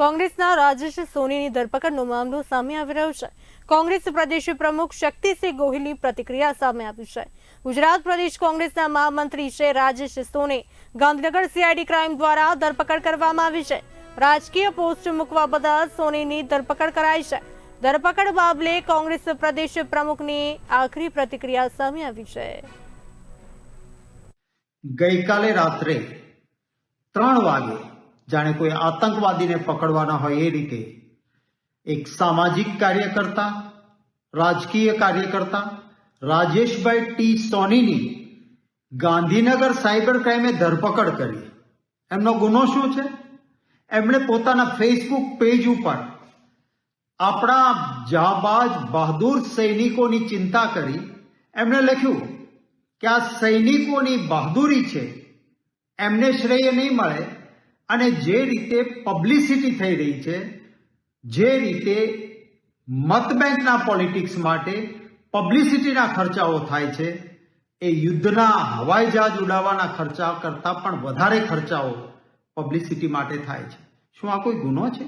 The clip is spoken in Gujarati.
કોંગ્રેસના રાજેશ સોનીની ધરપકડનો મામલો સામે આવી રહ્યો છે. કોંગ્રેસ પ્રદેશ પ્રમુખ શક્તિસિંહ ગોહિલની પ્રતિક્રિયા સામે આવી છે. ગુજરાત પ્રદેશ કોંગ્રેસના મહામંત્રી છે રાજેશ સોની. ગાંધીનગર સીઆઈડી ક્રાઇમ દ્વારા ધરપકડ કરવામાં આવી છે. રાજકીય પોસ્ટ મૂકવા બદલ સોનીની ધરપકડ કરાઈ છે. ધરપકડ બાબલે કોંગ્રેસ પ્રદેશ પ્રમુખની આખરી પ્રતિક્રિયા સામે આવી છે. ગઈકાલે રાત્રે ત્રણ વાગે જાણે કોઈ આતંકવાદીને પકડવાના હોય એ રીતે એક સામાજિક કાર્યકર્તા, રાજકીય કાર્યકર્તા, રાજેશભાઈ ટી સોનીની ગાંધીનગર સાયબર ક્રાઇમે ધરપકડ કરી. એમનો ગુનો શું છે? એમણે પોતાના ફેસબુક પેજ ઉપર આપણા જાબાજ બહાદુર સૈનિકોની ચિંતા કરી. એમણે લખ્યું કે આ સૈનિકોની બહાદુરી છે. એમને શ્રેય નહીં મળે. અને જે રીતે પબ્લિસિટી થઈ રહી છે, જે રીતે મતબેંકના પોલિટિક્સ માટે પબ્લિસિટીના ખર્ચાઓ થાય છે, એ યુદ્ધના હવાઈ જહાજ ઉડાવવાના ખર્ચા કરતાં પણ વધારે ખર્ચાઓ પબ્લિસિટી માટે થાય છે. શું આ કોઈ ગુનો છે?